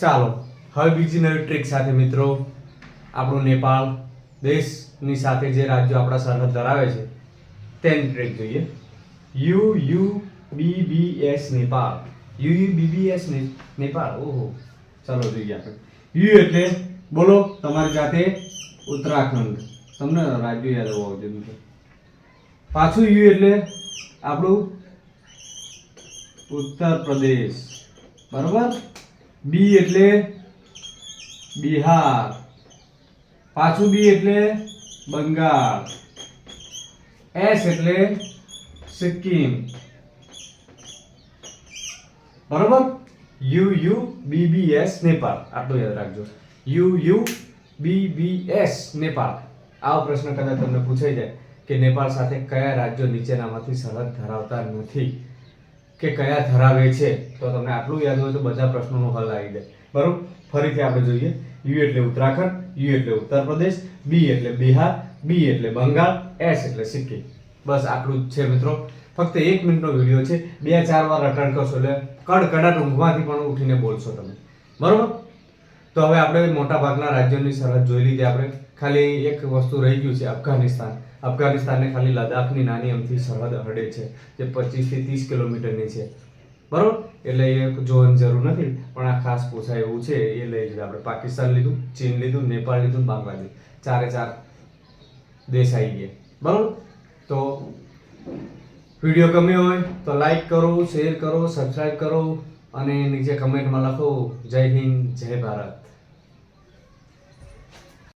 ચાલો, હવે બીજી નવી ટ્રીક સાથે મિત્રો, આપણું નેપાળ દેશની સાથે જે રાજ્યો આપણા સરહદ ધરાવે છે, તેની ટ્રીક જોઈએ. U U B B S Nepal. U U B B S Nepal? ઓહો, ચાલો જોઈએ આપણે. યુ એટલે, બોલો, તમારી જાતે ઉત્તરાખંડ. તમને રાજ્ય યાદ હોવા જોઈએ પાછું યુ એટલે આપણું ઉત્તર પ્રદેશ. બરોબર? બી એટલે બિહાર. પાછું બી એટલે બંગાળ. એસ એટલે સિક્કિમ. બરોબર? U U B B S Nepal. આટલું યાદ રાખજો. U U B B S Nepal. આવો પ્રશ્ન કદાચ તમને પૂછાઈ જાય કે નેપાળ સાથે કયા રાજ્યો નીચેનામાંથી સરહદ ધરાવતા નથી? કે કયા ધરાવે છે, તો તમને આટલું યાદ હોય તો બધા પ્રશ્નોનો હલ આવી જાય. બરોબર? ફરીથી આપણે જોઈએ. યુ એટલે ઉત્તરાખંડ, યુ એટલે ઉત્તર પ્રદેશ બી એટલે બિહાર, બી એટલે બંગાળ, એસ એટલે સિક્કિમ. બસ આટલું જ છે મિત્રો. ફક્ત એક મિનિટનો વીડિયો છે. બે ચાર વાર અટન કરશો એટલે કડકડાટ ઊંઘમાંથી પણ ઉઠીને બોલશો તમે. બરોબર? તો હવે આપણે મોટા ભાગના રાજ્યોની સરહદ જોઈ લીધી આપણે. ખાલી એક વસ્તુ રહી ગયું છે, અફઘાનિસ્તાન. અફઘાનિસ્તાનને ખાલી લદ્દાખની નાની અમથી સરહદ હડે છે, જે પચીસથી ત્રીસ કિલોમીટરની છે. બરાબર? એટલે એ જોવાની જરૂર નથી, પણ આ ખાસ પૂછાય એવું છે, એ લઈ લીધું આપણે. પાકિસ્તાન લીધું, ચીન લીધું, નેપાળ લીધું બાંગ્લાદેશ. ચારે ચાર દેશ આવી ગયા. બરાબર? તો વીડિયો ગમ્યો હોય તો લાઈક કરો શેર કરો સબસ્ક્રાઈબ કરો અને નીચે કમેન્ટમાં લખો, જય હિન્દ, જય ભારત.